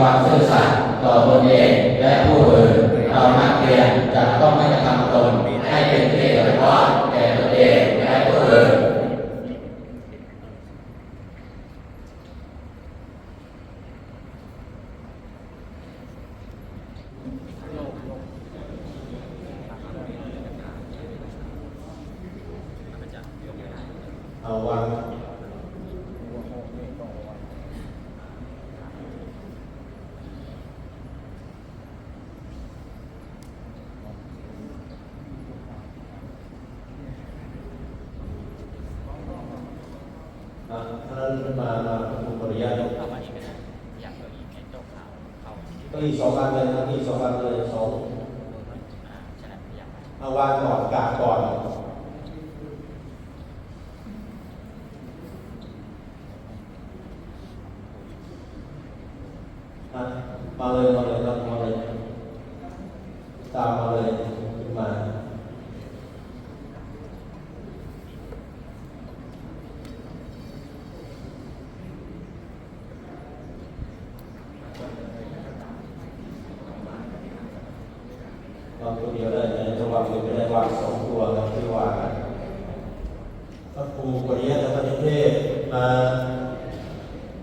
ความซื่อสัตย์ต่อตนเองและผู้อื่นเรานักเรียนจะต้องไม่กระทำตนให้เป็นที่เดือดร้อนแก่ตนเองและผู้อื่นเอาวางอะ ท่านมามาคุณปริยาตเข้ามาอีกก็ได้อยากเก้าอี้ให้โต๊ะขาวเขาก็อีกสองอันเลยนะอีกสองอันเลยสองอ่าฉะนั้นอยากมาเอาวางก่อนกาก่อนมาเลยมาเลยมาเลยตามมาเลยขึ้นมา วางตัวเดียวได้แต่จะวางตัวไม่ได้วางสองตัวครับที่วางพระครูปริยัติธรรมนิเทศมา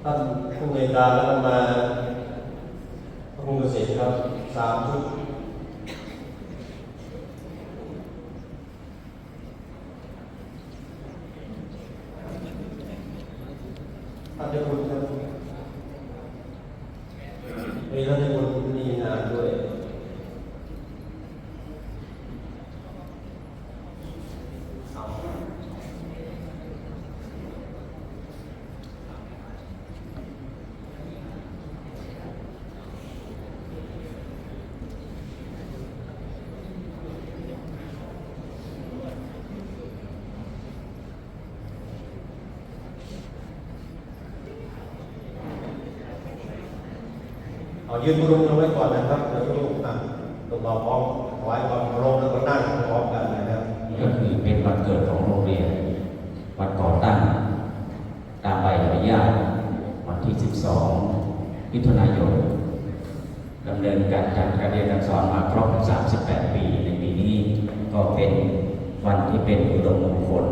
ท่านผู้ในวยการแล้วมาพระครูเกษตรครับสามชุดท่านเจ้าคุณครับมีท่านเจ้าคุณมีงานด้วย เอา ยืนบรุงเอาไว้ก่อนนะครับเดี๋ยวลูกอะตกเราพร้อมไว้ความเคารพแล้วก็นั่งพร้อมกันนะครับนี่ก็คือเป็นวันเกิดของโรงเรียน วันก่อตั้ง ตามใบอนุญาตวันที่ 12มิถุนายนดำเนินการจัดการเรียนการสอนมาครบ 38 ปีในปีนี้ ก็เป็นวันที่เป็นอุดมมงคล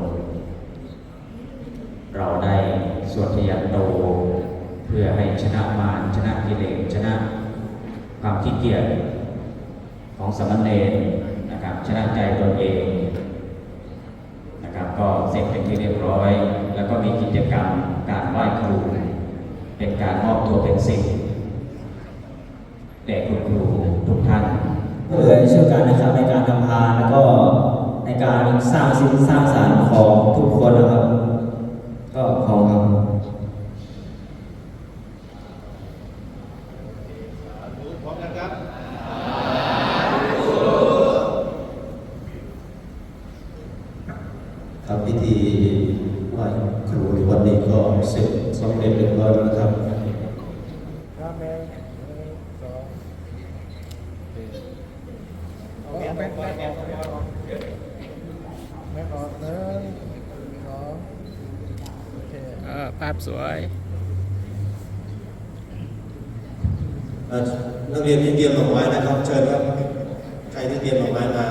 เราได้สวดทยันโต เพื่อให้ชนะมารชนะกิเลสชนะ ความขี้เกียจของสามเณรนะครับชนะใจตนเองนะครับก็เสร็จเป็นที่เรียบร้อย แล้วก็มีกิจกรรมการไหว้ครู เป็นการมอบตัวเป็นศิษย์แด่คุณครูทุกท่านเพื่อช่วยกันนะครับในการทำทานแล้วก็ในการสร้างสิ่งสร้างสรรค์ของทุกคนนะครับ ก็ขอบคุณครับ พร้อมกันครับ ครับพิธีไหว้ครูในวันนี้ก็เสร็จสำเร็จเรียบร้อยแล้วนะครับ ครับ แม่ออกหนึ่งสองโอเคเออภาพสวยนักเรียนที่เตรียมดอกไม้นะครับ เชิญครับ ใครที่เตรียมดอกไม้มา